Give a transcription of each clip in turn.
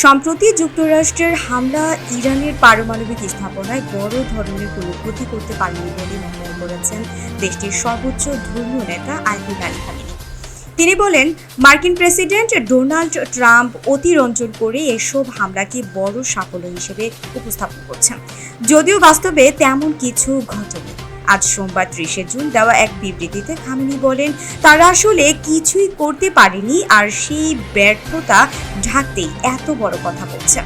সম্প্রতি যুক্তরাষ্ট্রের হামলা ইরানের পারমাণবিক স্থাপনায় বড় ধরনের কোনো ক্ষতি করতে পারেনি বলে মন্তব্য করেছেন দেশটির সর্বোচ্চ ধর্মীয় নেতা আইবুল আল তিনি বলেন, মার্কিন প্রেসিডেন্ট ডোনাল্ড ট্রাম্প অতিরঞ্জন করে এসব হামলাকে বড় সাফল্য হিসেবে উপস্থাপন করছেন। যদিও বাস্তবে তেমন কিছু ঘটেনি। আজ সোমবার ত্রিশে জুন দেওয়া এক বিবৃতিতে খামিনি বলেন, তারা আসলে কিছুই করতে পারেনি আর সেই ব্যর্থতা ঢাকতেই এত বড় কথা বলছে।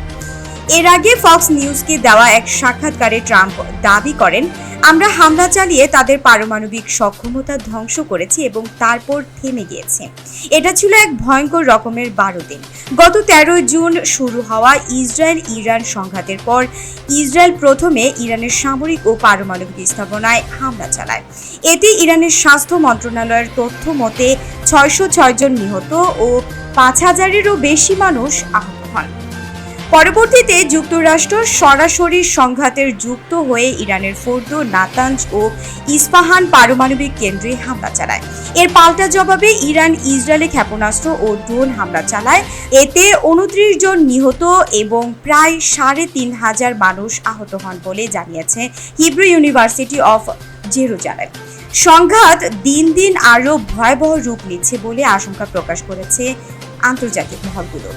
এর আগে ফক্স নিউজকে দেওয়া এক সাক্ষাৎকারে ট্রাম্প দাবি করেন আমরা হামলা চালিয়ে তাদের পারমাণবিক সক্ষমতা ধ্বংস করেছি এবং তারপর থেমে গিয়েছে। এটা ছিল এক ভয়ঙ্কর রকমের বারো দিন। গত তেরোই জুন শুরু হওয়া ইসরায়েল ইরান সংঘাতের পর ইসরায়েল প্রথমে ইরানের সামরিক ও পারমাণবিক স্থাপনায় হামলা চালায়। এতে ইরানের স্বাস্থ্য মন্ত্রণালয়ের তথ্য মতে ছয়শো ছয় জন নিহত ও পাঁচ হাজারেরও বেশি মানুষ আহত হন। পরবর্তীতে যুক্তরাষ্ট্র সরাসরি সংঘাতের যুক্ত হয়ে ইরানের ফোর্দো নাতাঞ্জ ও ইস্পাহান পারমাণবিক কেন্দ্রে হামলা চালায়। এর পাল্টা জবাবে ইরান ইসরায়েলে ক্ষেপণাস্ত্র ও ড্রোন হামলা চালায়। এতে উনত্রিশ জন নিহত এবং প্রায় সাড়ে তিন হাজার মানুষ আহত হন বলে জানিয়েছে হিব্রু ইউনিভার্সিটি অফ জেরুজালেম। সংঘাত দিন দিন আরও ভয়াবহ রূপ নিচ্ছে বলে আশঙ্কা প্রকাশ করেছে আন্তর্জাতিক মহলগুলো।